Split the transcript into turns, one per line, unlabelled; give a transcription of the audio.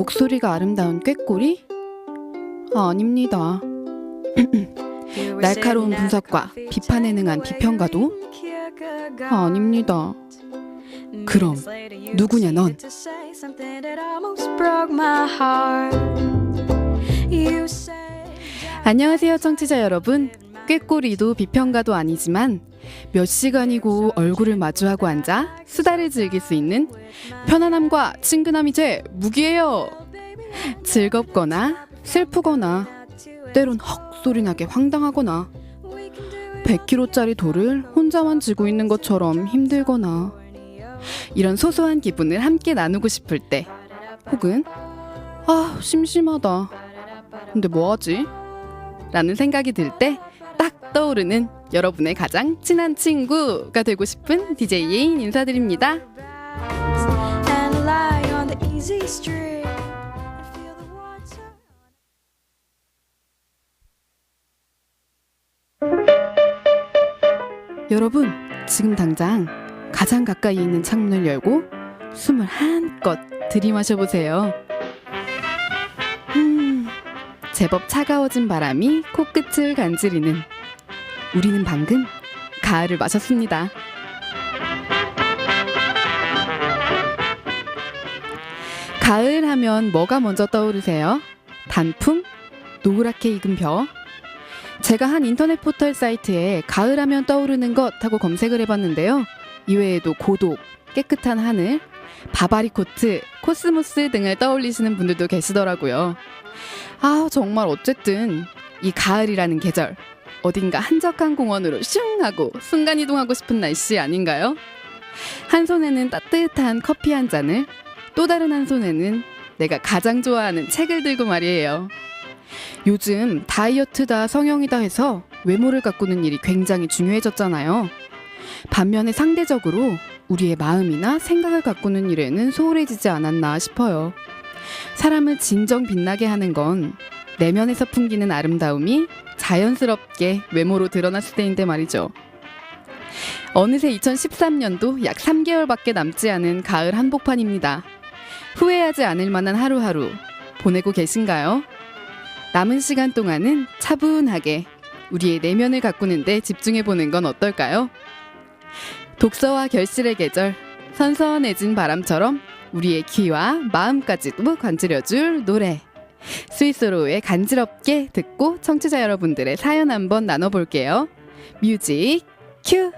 목소리가 아름다운 꾀꼬리? 아, 아닙니다. 날카로운 분석과 비판에 능한 비평가도? 아, 아닙니다. 그럼 누구냐, 넌? 안녕하세요, 청취자 여러분. 꾀꼬리도 비평가도 아니지만 몇 시간이고 얼굴을 마주하고 앉아 수다를 즐길 수 있는 편안함과 친근함이 제 무기예요. 즐겁거나 슬프거나 때론 헉 소리 나게 황당하거나 100kg짜리 돌을 혼자만 쥐고 있는 것처럼 힘들거나 이런 소소한 기분을 함께 나누고 싶을 때 혹은 아 심심하다 근데 뭐하지? 라는 생각이 들 때 딱 떠오르는 여러분의 가장 친한 친구가 되고 싶은 DJ 예인 인사드립니다. 여러분, 지금 당장 가장 가까이 있는 창문을 열고 숨을 한껏 들이마셔 보세요. 음, 제법 차가워진 바람이 코끝을 간지리는 우리는 방금 가을을 마셨습니다. 가을 하면 뭐가 먼저 떠오르세요? 단풍? 노랗게 익은 벼? 제가 한 인터넷 포털 사이트에 가을 하면 떠오르는 것 하고 검색을 해봤는데요. 이외에도 고독, 깨끗한 하늘, 바바리 코트, 코스모스 등을 떠올리시는 분들도 계시더라고요. 아, 정말 어쨌든 이 가을이라는 계절, 어딘가 한적한 공원으로 슝 하고 순간이동하고 싶은 날씨 아닌가요? 한 손에는 따뜻한 커피 한 잔을, 또 다른 한 손에는 내가 가장 좋아하는 책을 들고 말이에요. 요즘 다이어트다 성형이다 해서 외모를 가꾸는 일이 굉장히 중요해졌잖아요. 반면에 상대적으로 우리의 마음이나 생각을 가꾸는 일에는 소홀해지지 않았나 싶어요. 사람을 진정 빛나게 하는 건 내면에서 풍기는 아름다움이 자연스럽게 외모로 드러났을 때인데 말이죠. 어느새 2013년도 약 3개월밖에 남지 않은 가을 한복판입니다. 후회하지 않을 만한 하루하루 보내고 계신가요? 남은 시간 동안은 차분하게 우리의 내면을 가꾸는데 집중해 보는 건 어떨까요? 독서와 결실의 계절, 선선해진 바람처럼 우리의 귀와 마음까지도 간지려줄 노래. 스위스로의 간지럽게 듣고 청취자 여러분들의 사연 한번 나눠볼게요. 뮤직 큐!